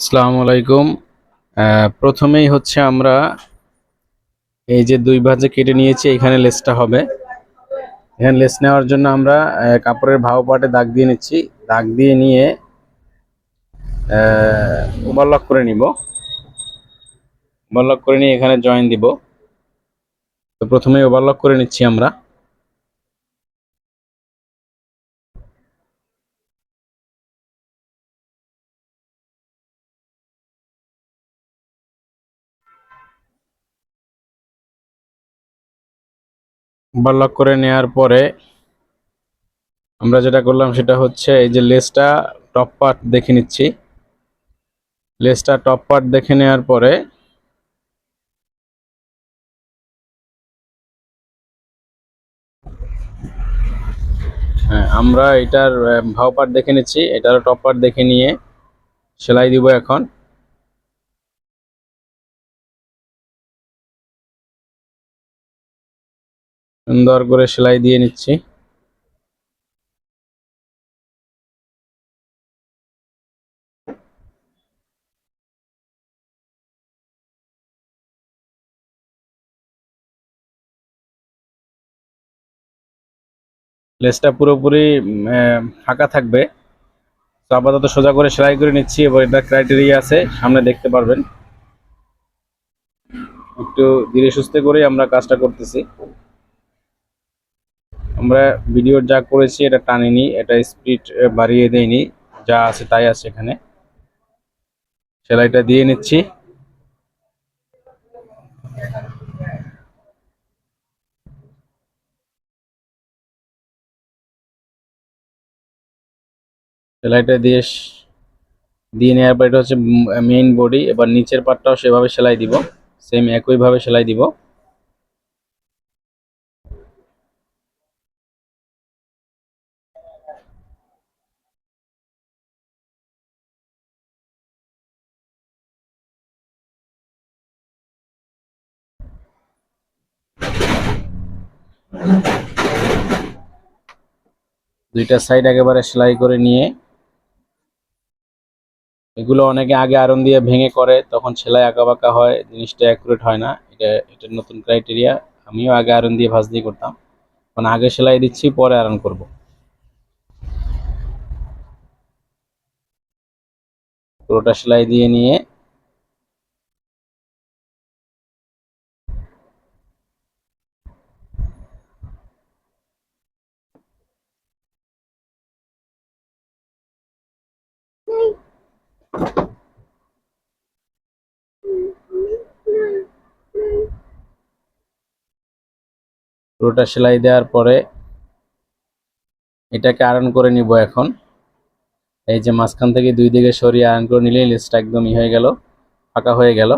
আসসালামু আলাইকুম। প্রথমেই হচ্ছে আমরা এই যে দুই ভাঁজে কেটে নিয়েছি, এখানে লেসটা হবে। এখানে লেস নেওয়ার জন্য আমরা কাপড়ের ভাও পাটে দাগ দিয়ে নিচ্ছি। দাগ দিয়ে নিয়ে ওভারলক করে নিব। ওভারলক করে নিয়ে এখানে জয়েন দিব। তো প্রথমেই ওভারলক করে নিচ্ছি আমরা। ওভারলক করে নেওয়ার পরে আমরা যেটা করলাম সেটা হচ্ছে এই যে লেসটা টপ পার্ট দেখে নিচ্ছি। লেসটা টপ পার্ট দেখে নেওয়ার পরে হ্যাঁ আমরা এটার ভাও পার্ট দেখে নিচ্ছি। এটারও টপ পার্ট দেখে নিয়ে সেলাই দিব এখন। সুন্দর করে সেলাই দিয়ে নিচ্ছি। লেসটা পুরোপুরি ফাঁকা থাকবে। তো আপাতত সোজা করে সেলাই করে নিচ্ছি এবং এটা ক্রাইটেরিয়া আছে, সামনে দেখতে পারবেন। একটু ধীরে সুস্থে করেই আমরা কাজটা করতেছি। আমরা ভিডিওর যা করেছি, এটা টানিনি, এটা স্পিড বাড়িয়ে দেয়নি যা আছে তাই আছে এখানে। সেলাইটা দিয়ে নিচ্ছি। সেলাইটা দিয়ে দিয়ে নেওয়ার পর এটা হচ্ছে মেইন বডি এবার নিচের পার্টটাও সেভাবে সেলাই দিব সেম একইভাবে সেলাই দিব। দুইটা সাইড একেবারে সেলাই করে নিয়ে, এগুলো অনেকে আগে আয়রন দিয়ে ভেঙে করে, তখন সেলাই বাঁকা হয়, জিনিসটা অ্যাকুরেট হয় না, এটা এটা নতুন ক্রাইটেরিয়া আমিও আগে আয়রন দিয়ে ভাঁজ দিয়ে করতাম। এখন আগে সেলাই দিচ্ছি, পরে আয়রন করব। পুরোটা সেলাই দিয়ে নিয়ে পুরোটা সেলাই দেওয়ার পরে এটাকে আয়রন করে নিব এখন। এই যে মাঝখান থেকে দুই দিকে সরিয়ে আয়রন করে নিলেই লেসটা একদম ই হয়ে গেল, ফাঁকা হয়ে গেল।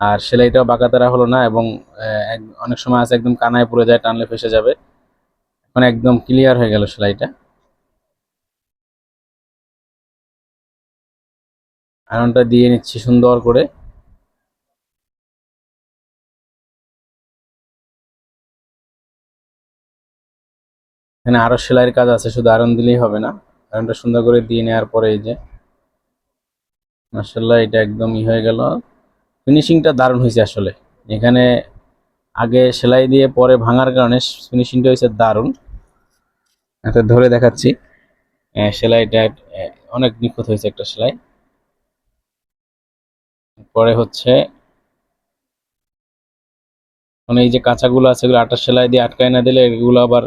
আর সেলাইটাও বাঁকাতারা হলো না এবং অনেক সময় আছে একদম কানায় পড়ে যায়, টানলে ফেসে যাবে। এখন একদম ক্লিয়ার হয়ে গেল সেলাইটা। আয়রনটা দিয়ে নিচ্ছি সুন্দর করে। এখানে আরও সেলাইয়ের কাজ আছে, শুধু আয়রন দিলেই হবে না। আয়রনটা সুন্দর করে দিয়ে নেওয়ার পরে এই যে মার্শাল্লাহ এটা একদম ই হয়ে গেল। ফিনিশিংটা দারুণ হয়েছে আসলে। এখানে আগে সেলাই দিয়ে পরে ভাঙার কারণে ফিনিশিংটা হয়েছে দারুণ। এটা ধরে দেখাচ্ছি। সেলাইটা অনেক নিখুঁত হয়েছে একটা সেলাই। পরে হচ্ছে মানে এই যে কাঁচাগুলো আছে, এগুলো আটার সেলাই দিয়ে আটকায় না দিলে এগুলো আবার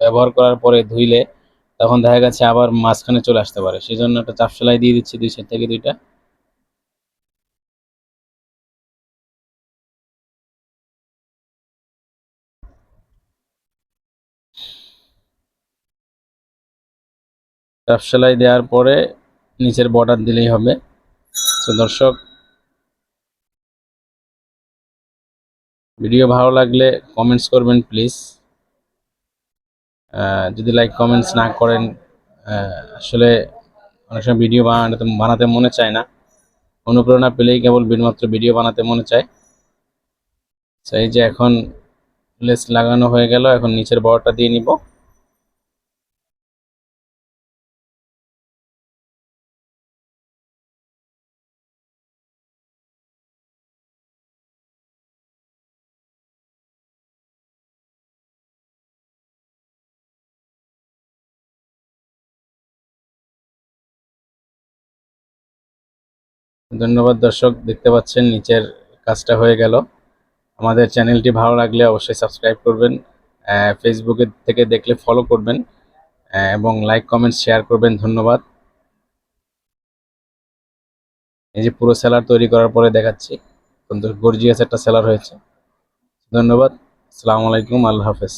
ব্যবহার করার পরে ধুইলে তখন দেখা গেছে আবার মাঝখানে চলে আসতে পারে। সেই জন্য একটা চাপ সেলাই দিয়ে দিচ্ছি দুই সাইড থেকে দুইটা। চাপ সেলাই দেওয়ার পরে নিচের বর্ডার দিলেই হবে। তো দর্শক ভিডিও ভালো লাগলে কমেন্টস করবেন প্লিজ যদি লাইক কমেন্টস না করেন আসলে অনেক সময় ভিডিও বানাতে বানাতে মনে চায় না। অনুপ্রেরণা পেলেই কেবল বিনমাত্র ভিডিও বানাতে মনে চায়। সেই যে এখন লেস লাগানো হয়ে গেল, এখন নিচের বড়টা দিয়ে নিব। ধন্যবাদ দর্শক, দেখতে পাচ্ছেন নিচের কাজটা হয়ে গেল। আমাদের চ্যানেলটি ভালো লাগলে অবশ্যই সাবস্ক্রাইব করবেন ফেসবুকে থেকে দেখলে ফলো করবেন এবং লাইক কমেন্ট শেয়ার করবেন। ধন্যবাদ। এই যে পুরো সেলার তৈরি করার পরে দেখাচ্ছি গর্জিয়াস একটা সেলার হয়েছে। ধন্যবাদ। আসসালামু আলাইকুম, আল্লাহ হাফেজ।